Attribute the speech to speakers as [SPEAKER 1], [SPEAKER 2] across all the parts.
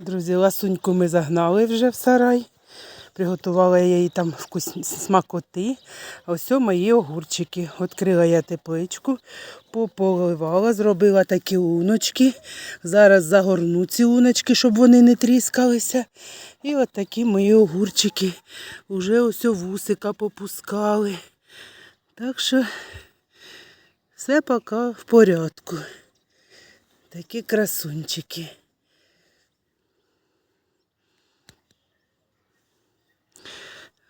[SPEAKER 1] Друзі, ласуньку ми загнали вже в сарай. Приготувала я їй там вкусні смакоти. А ось мої огурчики. Відкрила я тепличку, пополивала, зробила такі луночки. Зараз загорну ці луночки, щоб вони не тріскалися. І от такі мої огурчики. Уже ось вусика попускали. Так що все поки в порядку. Такі красунчики.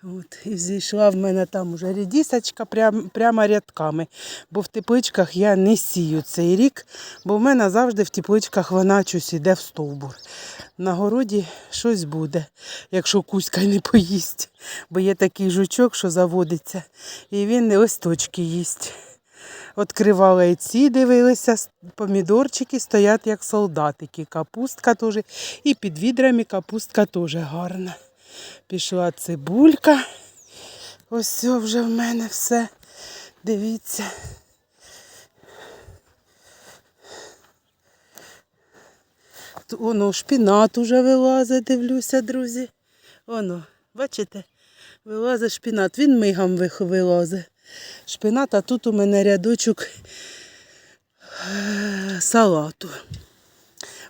[SPEAKER 1] От, і зійшла в мене там уже рідісочка прям, прямо рядками. Бо в тепличках я не сію цей рік, бо в мене завжди в тепличках вона щось іде в стовбур. На городі щось буде, якщо кузька не поїсть. Бо є такий жучок, що заводиться, і він листочки їсть. Откривала і ці, дивилися, помідорчики стоять як солдатики. Капустка теж. І під відрами капустка теж гарна. Пішла цибулька. Ось вже в мене все. Дивіться. Воно шпінат уже вилазить, дивлюся, друзі. Воно, бачите? Вилазить шпінат. Він мигом вилазить. Шпинат, а тут у мене рядочок е, салату.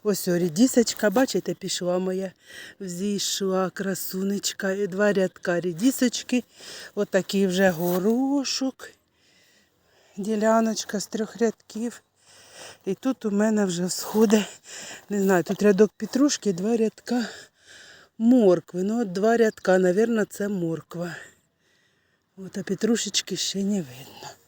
[SPEAKER 1] Ось рідісочка, бачите, пішла моя, взійшла красунечка, і два рядка рідісочки, отакий вже горошок, діляночка з трьох рядків. І тут у мене вже сходить, не знаю, тут рядок петрушки, два рядка моркви. Ну, от два рядка, мабуть, це морква. От, а петрушечки ще не видно.